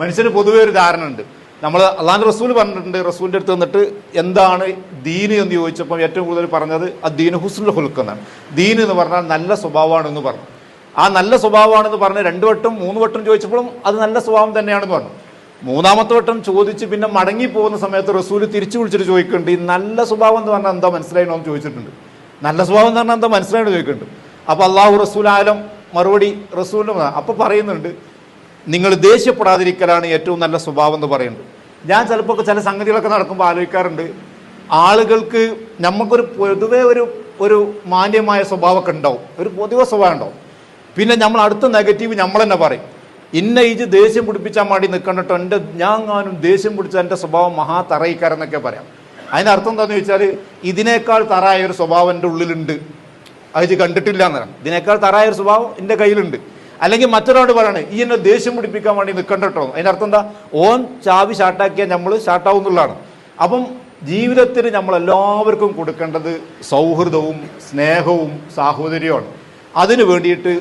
മനുഷ്യന് പൊതുവെ ഒരു ധാരണ ഉണ്ട്. നമ്മൾ അള്ളാഹ് റസൂൽ പറഞ്ഞിട്ടുണ്ട് റസൂലിന്റെ അടുത്ത് വന്നിട്ട് എന്താണ് ദീന് എന്ന് ചോദിച്ചപ്പോൾ ഏറ്റവും കൂടുതൽ പറഞ്ഞത് ആ ദീന് ഹുസ്നുൽ ഹുൽക്ക് എന്നാണ്. ദീൻ എന്ന് പറഞ്ഞാൽ നല്ല സ്വഭാവമാണെന്ന് പറഞ്ഞു. ആ നല്ല സ്വഭാവമാണെന്ന് പറഞ്ഞ് രണ്ട് വട്ടം മൂന്ന് വട്ടം ചോദിച്ചപ്പോഴും അത് നല്ല സ്വഭാവം തന്നെയാണെന്ന് പറഞ്ഞു. മൂന്നാമത്തെ വട്ടം ചോദിച്ച് പിന്നെ മടങ്ങി പോകുന്ന സമയത്ത് റസൂൽ തിരിച്ചു വിളിച്ചിട്ട് ചോദിക്കുന്നുണ്ട് ഈ നല്ല സ്വഭാവം എന്ന് പറഞ്ഞാൽ എന്താ മനസ്സിലായിനോ? എന്ന് ചോദിച്ചിട്ടുണ്ട്. നല്ല സ്വഭാവം എന്ന് പറഞ്ഞാൽ എന്താ മനസ്സിലായെന്ന് ചോദിക്കുന്നുണ്ട്. അപ്പോൾ അള്ളാഹു റസൂൽ ആലം മറുപടി റസൂലിന് അപ്പോൾ പറയുന്നുണ്ട് നിങ്ങൾ ദേഷ്യപ്പെടാതിരിക്കലാണ് ഏറ്റവും നല്ല സ്വഭാവം എന്ന് പറയുന്നത്. ഞാൻ ചിലപ്പോൾ ചില സംഗതികളൊക്കെ നടക്കുമ്പോൾ ആലോചിക്കാറുണ്ട്. ആളുകൾക്ക് നമുക്കൊരു പൊതുവെ ഒരു ഒരു മാന്യമായ സ്വഭാവമൊക്കെ ഉണ്ടാവും. ഒരു പൊതുവെ സ്വഭാവം ഉണ്ടാവും. പിന്നെ നമ്മൾ അടുത്ത നെഗറ്റീവ് നമ്മൾ തന്നെ പറയും. ഇന്ന ഇജ് ദേഷ്യം പിടിപ്പിച്ചാൽ മാടി നിൽക്കണ്ടോ എന്റെ ഞാൻ ഞാനും ദേഷ്യം പിടിച്ച എന്റെ സ്വഭാവം മഹാ തറയിക്കാരെന്നൊക്കെ പറയാം. അതിന്റെ അർത്ഥം എന്താണെന്ന് ചോദിച്ചാൽ ഇതിനേക്കാൾ തറായ ഒരു സ്വഭാവം എന്റെ ഉള്ളിലുണ്ട്. അത് കണ്ടിട്ടില്ല എന്നാണ് ഇതിനേക്കാൾ തറായ ഒരു സ്വഭാവം എന്റെ കയ്യിലുണ്ട്. അല്ലെങ്കിൽ മറ്റൊരാളോട് പറയണേ ഈ എന്നെ ദേഷ്യം പിടിപ്പിക്കാൻ വേണ്ടി നിൽക്കണ്ടട്ടോ അതിന്റെ അർത്ഥം എന്താ? ഓൻ ചാവി ഷാട്ടാക്കിയാൽ നമ്മൾ ഷാട്ടാവും എന്നുള്ളതാണ്. അപ്പം ജീവിതത്തിൽ നമ്മൾ എല്ലാവർക്കും കൊടുക്കേണ്ടത് സൗഹൃദവും സ്നേഹവും സാഹോദര്യവും അതിനു വേണ്ടിയിട്ട്